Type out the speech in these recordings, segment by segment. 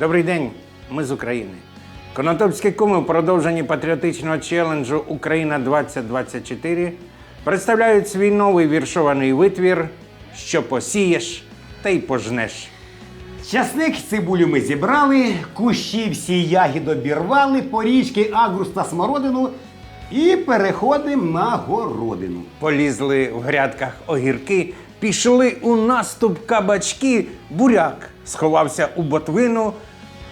Добрий день, ми з України. Конотопські куми в продовженні патріотичного челенджу Україна 2024 представляють свій новий віршований витвір Що посієш, та й пожнеш. Часник цибулю ми зібрали, кущі всі ягід обірвали, порічки агрус та смородину і переходимо на городину. Полізли в грядках огірки, пішли у наступ кабачки, буряк сховався у ботвину,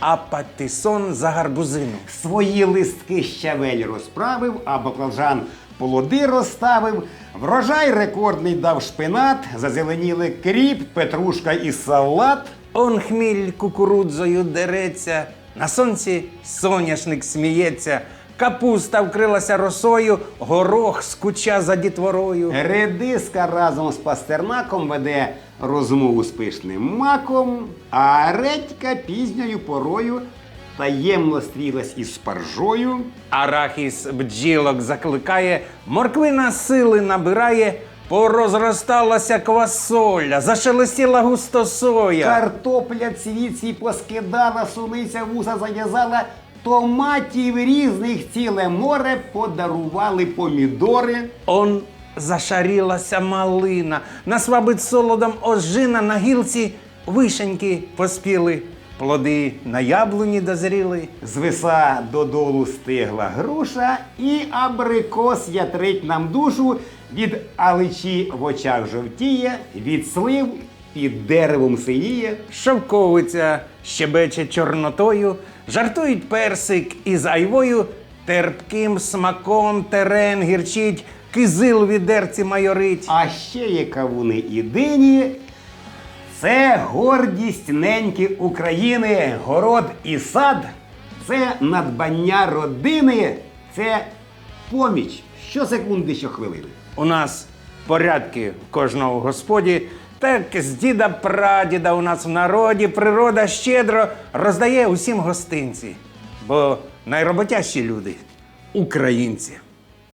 а патисон за гарбузину. Свої листки щавель розправив, а баклажан плоди розставив. Врожай рекордний дав шпинат, зазеленіли кріп, петрушка і салат. Он хміль кукурудзою дереться, на сонці соняшник сміється, капуста вкрилася росою, горох скуча за дітворою. Редиска разом з пастернаком веде розмову з пишним маком, а редька пізньою порою таємно стрілась із спаржою. Арахіс бджілок закликає, морквина сили набирає, порозросталася квасоля, зашелестіла густо соя. Картопля цвіці поскидала, суниця вуса зав'язала, томатів різних ціле море подарували помідори. Он зашарілася малина, насвабить солодом ожина на гілці вишеньки поспіли, плоди на яблуні дозріли. Звиса додолу стигла груша, і абрикос ятрить нам душу. Від аличі в очах жовтіє, від слив під деревом синіє. Шовковиця щебече чорнотою, жартують персик із айвою, терпким смаком терен гірчить, кизил відерці майорить. А ще є кавуни і дині. Це гордість неньки України, город і сад. Це надбання родини, це поміч щосекунди, щохвилини. У нас порядки в кожного господі. Так з діда прадіда у нас в народі природа щедро роздає усім гостинці. Бо найроботящі люди українці.